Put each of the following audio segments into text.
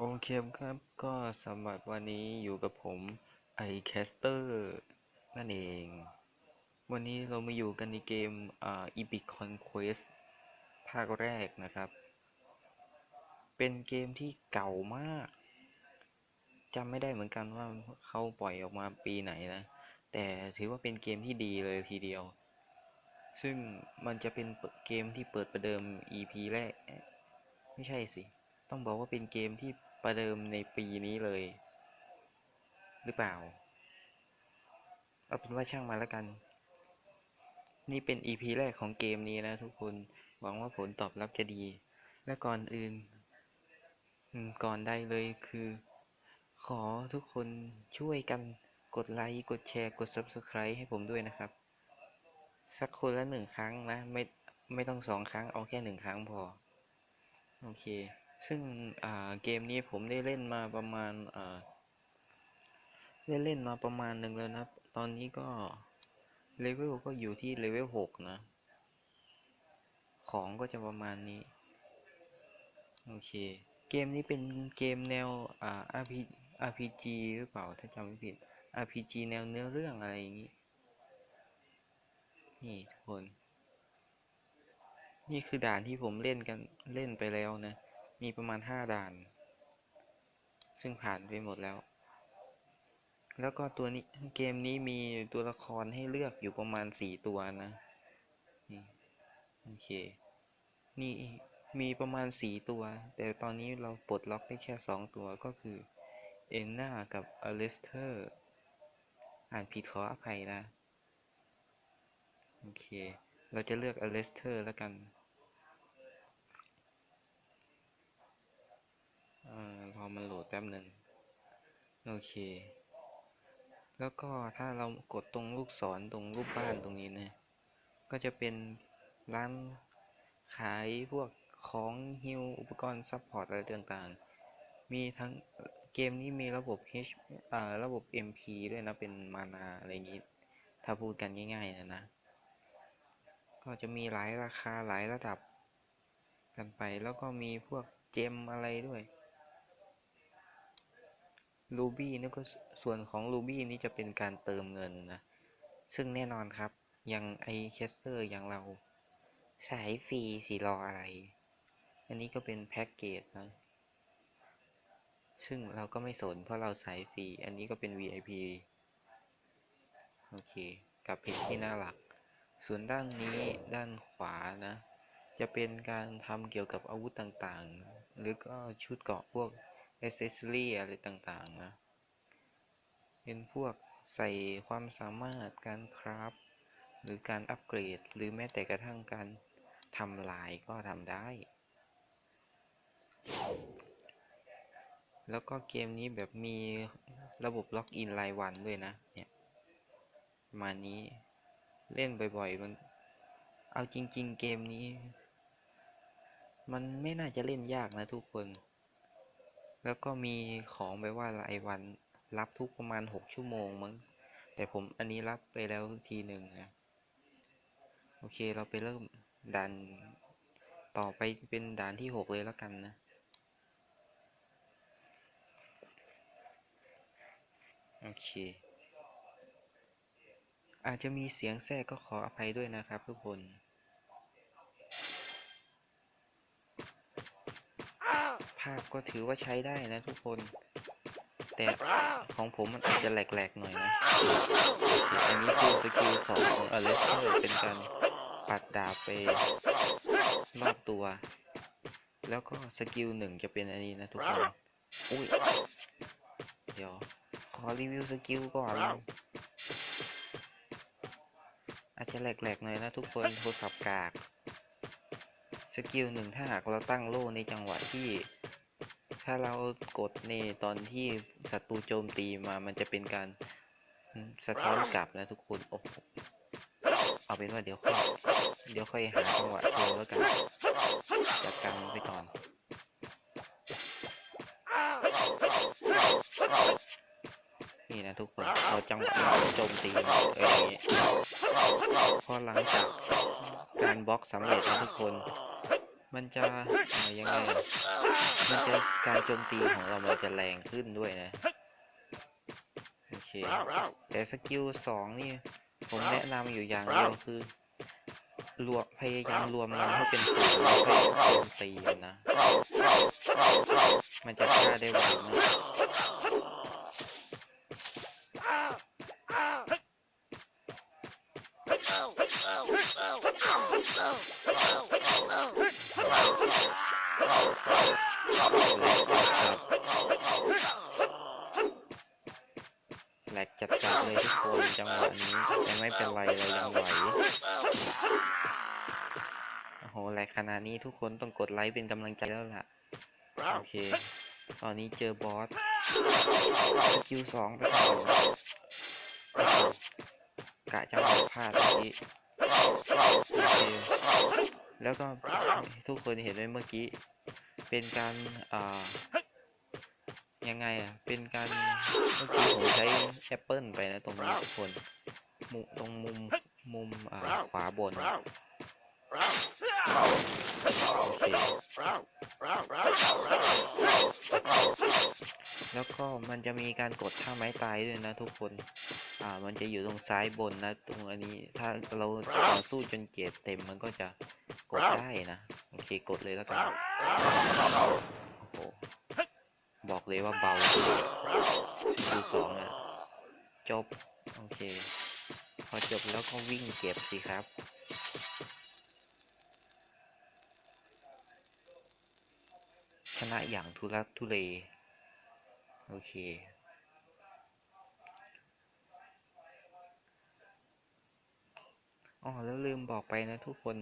โอเคครับ ก็สำหรับวันนี้อยู่กับผมไอแคสเตอร์นั่นเอง วันนี้เรามาอยู่กันในเกมอ่า Epic Conquest ภาคแรกนะครับ เป็นเกมที่เก่ามากจำไม่ได้เหมือนกันว่าเขาปล่อยออกมาปีไหนนะ แต่ถือว่าเป็นเกมที่ดีเลยทีเดียว ซึ่งมันจะเป็นเกมที่เปิดประเดิม EP แรก ไม่ใช่สิ ต้องบอกว่าเป็นเกมที่ ประเดิมในปีนี้เลย หรือเปล่า เอาเป็นว่าช่างมาแล้วกัน นี่เป็น EP แรกของเกมนี้นะทุกคน หวังว่าผลตอบรับจะดี และก่อนอื่น ก่อนได้เลยคือ ขอทุกคนช่วยกันกดไลค์ กดแชร์ กด Subscribe ให้ผมด้วยนะครับ สักคนละหนึ่งครั้งนะ ไม่ ไม่ต้องสองครั้ง เอาแค่หนึ่งครั้งพอ โอเค ซึ่งเกมนี้ผมได้เล่นมาประมาณได้เล่นมาประมาณหนึ่งแล้วนะ ตอนนี้ก็เลเวลก็อยู่ที่เลเวลหกนะ ของก็จะประมาณนี้ โอเค เกมนี้เป็นเกมแนวอ่า RP RPG หรือเปล่าถ้าจำไม่ผิด RPG แนวเนื้อเรื่องอะไรอย่างนี้ นี่ทุกคน นี่คือด่านที่ผมเล่นกันเล่นไปแล้วนะ มีประมาณห้าด่าน ซึ่งผ่านไปหมดแล้ว แล้วก็ตัวนี้เกมนี้มีตัวละครให้เลือกอยู่ประมาณสี่ตัวนะนโอเค นี่มีประมาณสี่ตัว แต่ตอนนี้เราปลดล็อกได้แค่สองตัวก็คือเอนนากับอเลสเตอร์ อ่านผิดขออภัยนะ โอเค เราจะเลือกอเลสเตอร์แล้วกันเอ่อ รอมันโหลดแป๊บหนึ่งโอเค แล้วก็ถ้าเรากดตรงลูกศรตรงรูปบ้านตรงนี้นะ ก็จะเป็นร้านขายพวกของฮิวอุปกรณ์ซัพพอร์ตอะไรต่างๆ มีทั้งเกมนี้มีระบบ H อ่าระบบ MP ด้วยนะ เป็นมานาอะไรนี้ ถ้าพูดกันง่ายๆนะนะ ก็จะมีหลายราคาหลายระดับกันไป แล้วก็มีพวกเจมอะไรด้วย รูบี้นี่ก็ส่วนของรูบี้นี่จะเป็นการเติมเงินนะ ซึ่งแน่นอนครับอย่างไอแคสเตอร์อย่างเรา สายฟรีสีรออะไร อันนี้ก็เป็นแพ็กเกจนะ ซึ่งเราก็ไม่สนเพราะเราสายฟรี อันนี้ก็เป็น VIP โอเค กับไปที่หน้าหลัก ส่วนด้านนี้ด้านขวานะ จะเป็นการทำเกี่ยวกับอาวุธต่างๆ หรือก็ชุดเกราะพวก a c c e s s o r y อะไรต่างๆนะ เป็นพวกใส่ความสามารถการคราฟหรือการอัปเกรด หรือแม้แต่กระทั่งการทำลายก็ทำได้ แล้วก็เกมนี้แบบมีระบบล็อกอินรายวันด้วยนะ เนี่ยมานี้เล่นบ่อยๆ มัน เอาจริง ๆ เกมนี้ มันไม่น่าจะเล่นยากนะทุกคน แล้วก็มีของแบบว่ารายวันรับทุกประมาณหกชั่วโมงมั้ง แต่ผมอันนี้รับไปแล้วทีหนึ่งนะ โอเคเราไปเริ่มด่านต่อไปเป็นด่านที่หกเลยแล้วกันนะโอเค อาจจะมีเสียงแทรกก็ขออภัยด้วยนะครับทุกคน ภาพก็ถือว่าใช้ได้นะทุกคน แต่ของผมมันอาจจะแหลกๆหน่อยนะอันนี้คือสกิลสองของอเลสเตอร์เป็นการปัดดาบไปรอบตัว แล้วก็สกิลหนึ่งจะเป็นอันนี้นะทุกคน อุ้ย เดี๋ยว ขอรีวิวสกิลก่อน อาจจะแหลกๆหน่อยนะทุกคนโทรศัพท์กากสกิลหนึ่งถ้าหากเราตั้งโล่ในจังหวะที่ ถ้าเรากดในตอนที่ศัตรูโจมตีมามันจะเป็นการสะท้อนกลับนะทุกคนโอ้โหเอาเป็นว่าเดี๋ยวค่อยเดี๋ยวค่อยหาจังหวะโชว์แล้วกันจัดการไปก่อนนี่นะทุกคนเราจังหวะโจมตีมาเอออย่างงี้พอหลังจากการบล็อกสำเร็จนะทุกคน มันจะยังไง มันจะการโจมตีของเรามันจะแรงขึ้นด้วยนะ โอเค แต่สกิลสองนี่ ผมแนะนำอยู่อย่างเดียวคือรวมพยายามรวมมันให้เป็นศูนย์แล้วก็โจมตีนนะ มันจะฆ่าได้ไวมาก แหลกจัดจัดๆเลยทุกคนจังหวะนี้แต่ไม่เป็นไรเรายังไหว โอ้โห แหลกขนาดนี้ทุกคนต้องกดไลค์เป็นกำลังใจแล้วล่ะ โอเค ตอนนี้เจอบอสสกิลสองไปก่อนกะจะเอาพลาดเมื่อกี้โอเคแล้วก็ทุกคนเห็นไหมเมื่อกี้ เป็นการอ่ายังไงอะ เป็นการเมื่อกี้ผมใช้แอปเปิลไปนะตรงนี้ทุกคนมุมตรงมุมมุมอ่าขวาบนอเค แล้วก็มันจะมีการกดท่าไม้ตายด้วยนะทุกคน อ่า มันจะอยู่ตรงซ้ายบนนะ ตรงอันนี้ ถ้าเราต่อสู้จนเกียรเต็มมันก็จะกดได้นะ โอเค กดเลยแล้วกัน โอ้โห บอกเลยว่าเบาดูสองอะ จบ โอเค พอจบแล้วก็วิ่งเก็บสิครับ ชนะอย่างทุลักทุเล โอเค อ๋อ แล้วลืมบอกไปนะทุกคน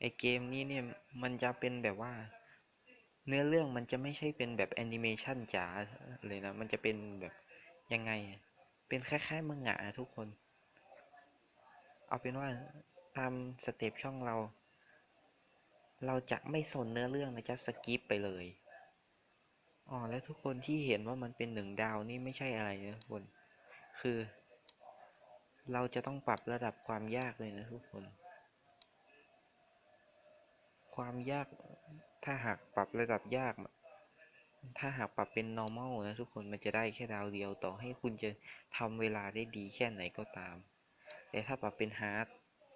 ไอเกมนี้เนี่ย มันจะเป็นแบบว่า เนื้อเรื่องมันจะไม่ใช่เป็นแบบแอนิเมชันจ๋าเลยนะ มันจะเป็นแบบยังไง เป็นคล้ายๆมังงะอะทุกคน เอาเป็นว่าตามสเต็ปช่องเรา เราจะไม่สนเนื้อเรื่องนะจะสกิปไปเลยอ๋อแล้วทุกคนที่เห็นว่ามันเป็นหนึ่งดาวนี่ไม่ใช่อะไรนะทุกคน คือ เราจะต้องปรับระดับความยากเลยนะทุกคน ความยากถ้าหากปรับระดับยาก ถ้าหากปรับเป็น normal นะทุกคนมันจะได้แค่ดาวเดียวต่อให้คุณจะทำเวลาได้ดีแค่ไหนก็ตาม แต่ถ้าปรับเป็น hard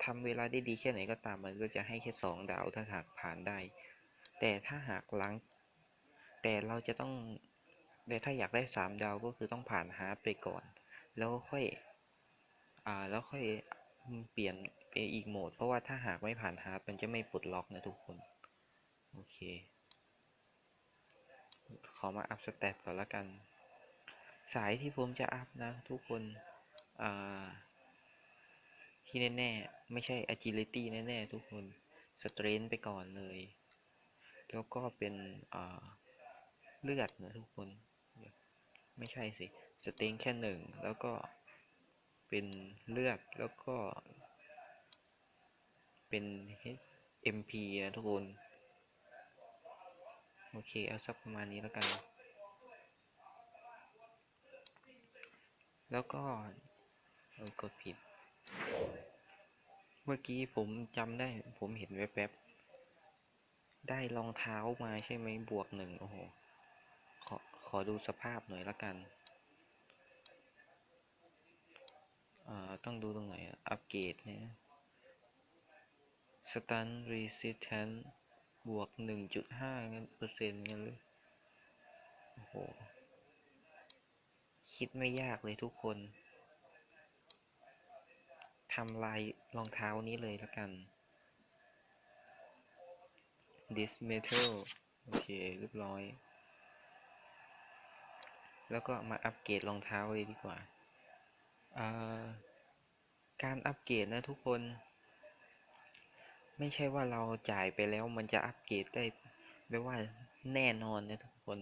ทำเวลาได้ดีแค่ไหนก็ตามมันก็จะให้แค่สองดาวถ้าหากผ่านได้ แต่ถ้าหากหลัง แต่เราจะต้องแต่ถ้าอยากได้สามดาวก็คือต้องผ่าน hard ไปก่อน แล้วค่อยอ่าแล้วค่อยเปลี่ยนไปอีกโหมด เพราะว่าถ้าหากไม่ผ่าน hard มันจะไม่ปลดล็อกนะทุกคน โอเค ขอมาอัพสเตตก่อนละกัน สายที่ผมจะอัพนะทุกคน อ่า ที่แน่ๆ ไม่ใช่ agility แน่ๆ ทุกคน strength ไปก่อนเลย แล้วก็เป็นเลือดนะทุกคน ไม่ใช่สิ strength แค่หนึ่ง แล้วก็เป็นเลือด แล้วก็ เป็น MP นะทุกคน โอเค เอาสักประมาณนี้แล้วกัน แล้วก็กดผิด เมื่อกี้ผมจำได้ผมเห็นแวบๆ ได้รองเท้ามาใช่ไหมบวกหนึ่งโอ้โห ขอขอดูสภาพหน่อยละกันอ่าต้องดูตรงไหน อัปเกรดเนี่ย stun resistance บวกหนึ่งจุดห้าเปอร์เซ็นต์เงั้นเลยโอ้โห คิดไม่ยากเลยทุกคน ทำลายรองเท้านี้เลยละกัน this metal โอเค เรียบร้อย แล้วก็มาอัปเกรดรองเท้าเลยดีกว่า การอัปเกรดนะทุกคน ไม่ใช่ว่าเราจ่ายไปแล้วมันจะอัปเกรดได้ไม่ว่าแน่นอนนะทุกคน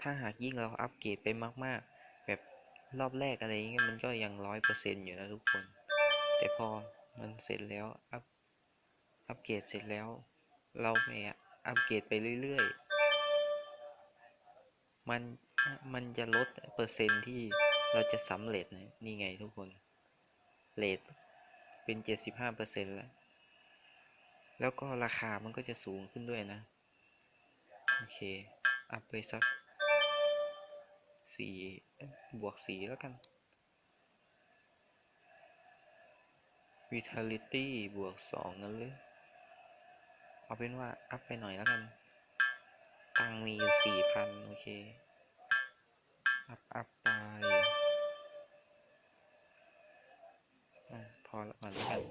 ถ้าหากยิ่งเราอัปเกรดไปมาก ๆ แบบรอบแรกอะไรอย่างเงี้ยมันก็ยังร้อยเปอร์เซ็นต์อยู่นะทุกคน แต่พอมันเสร็จแล้ว อัพอัปเกรดเสร็จแล้ว เราไปอัปเกรดไปเรื่อยๆ มันมันจะลดเปอร์เซ็นต์ที่เราจะสำเร็จนะนี่ไงทุกคนเรทเป็นเจ็ดสิบห้าเปอร์เซ็นแล้ว แล้วก็ราคามันก็จะสูงขึ้นด้วยนะ โอเค อัพไปสักสี่บวกสี่แล้วกัน vitality บวกสองนั่นเลยเอาเป็นว่า อัพไปหน่อยแล้วกัน ตังมีอยู่สี่พันโอเค อัพ อัพไปอพอละก่อนแล้วกัน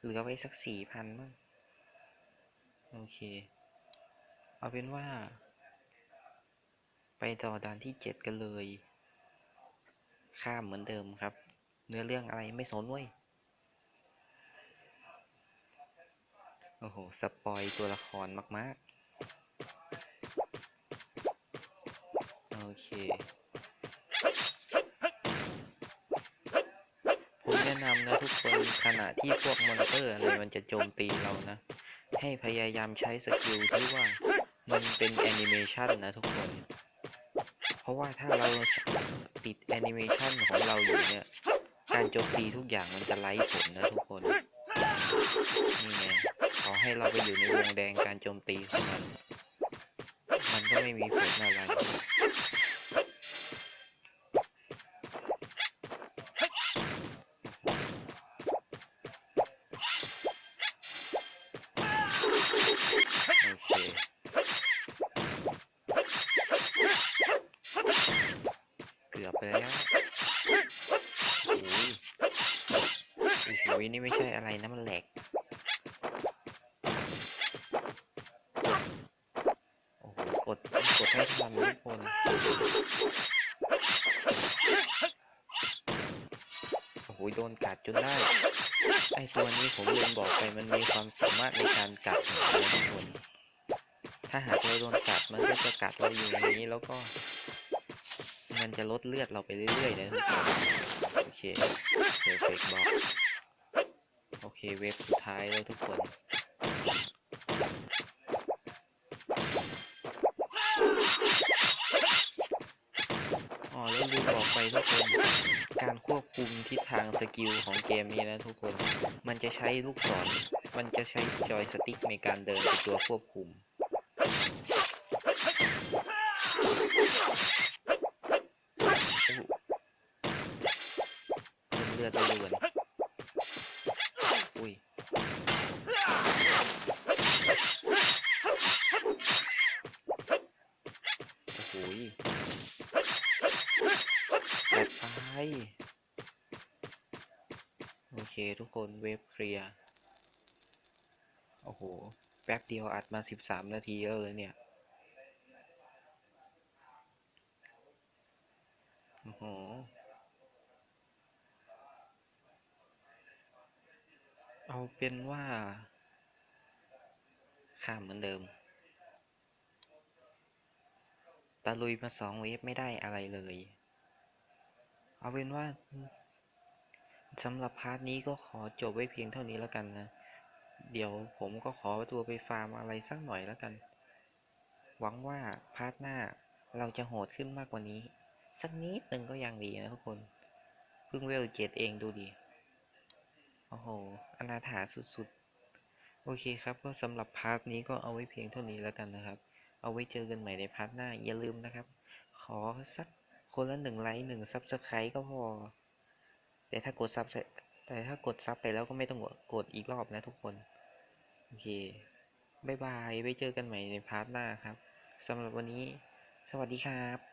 เหลือไว้สักสี่พันมั้ง โอเค เอาเป็นว่า ไปต่อด่านที่เจ็ดกันเลย ข้ามเหมือนเดิมครับ เนื้อเรื่องอะไรไม่สนเว้ย โอ้โห สปอยตัวละครมาก ๆ โอเค ผมแนะนำนะทุกคนขณะที่พวกมอนเตอร์อะไรมันจะโจมตีเรานะ ให้พยายามใช้สกิลที่ว่ามันเป็นแอนิเมชันนะทุกคน เพราะว่าถ้าเราติดแอนิเมชันของเราอยู่เนี่ย การโจมตีทุกอย่างมันจะไร้ผลนะทุกคน นี่ไง ให้เราไปอยู่ในวงแดงการโจมตีของมัน มันก็ไม่มีผลอะไรโอเคเกือบไปแล้วโอ้ยโอ้โหนี่ไม่ใช่อะไรนะมันแหลก โอ้โห กด กดให้ทันทุกคน โอ้โหโดนกัดจนได้ไอตัวนี้ผมลืมบอกไปมันมีความสามารถในการกัดนะทุกคนถ้าหากเราโดนกัดมันก็จะกัดเราอยู่อย่างนี้แล้วก็ มันจะลดเลือดเราไปเรื่อยๆนะทุกคนโอเคเพอร์เฟกบอกโอเคเวฟสุดท้ายแล้วทุกคนอ๋อแล้วลื อกไปทุกคน การควบคุมทิศทางสกิลของเกมนี้นะทุกคน มันจะใช้ลูกศร มันจะใช้จอยสติ๊กในการเดินเป็นตัวควบคุม เลือดล้วนอุ้ยโอ้โหยแปดไป โอเคทุกคนเวฟเคลียร์ โอ้โห แป๊บเดียวอัดมาสิบสามนาทีแล้วเลยเนี่ย โอ้โหเอาเป็นว่า ข้ามเหมือนเดิม ตะลุยมาสองเวฟไม่ได้อะไรเลย เอาเป็นว่าสำหรับพาร์ทนี้ก็ขอจบไว้เพียงเท่านี้แล้วกันนะ เดี๋ยวผมก็ขอตัวไปฟาร์มอะไรสักหน่อยแล้วกัน หวังว่าพาร์ทหน้าเราจะโหดขึ้นมากกว่านี้ สักนิดหนึ่งก็ยังดีนะทุกคน เพิ่งเวลเจ็ดเองดูดิโอ้โห อนาถาสุดๆ โอเคครับ ก็สำหรับพาร์ทนี้ก็เอาไว้เพียงเท่านี้แล้วกันนะครับ เอาไว้เจอกันใหม่ในพาร์ทหน้า อย่าลืมนะครับ ขอสัก คนละหนึ่งไลค์หนึ่งซับสไครต์ก็พอ แต่ถ้ากดซับแต่ถ้ากดซับไปแล้วก็ไม่ต้องกดอีกรอบนะทุกคน โอเคบายบายไว้เจอกันใหม่ในพาร์ทหน้าครับสำหรับวันนี้ สวัสดีครับ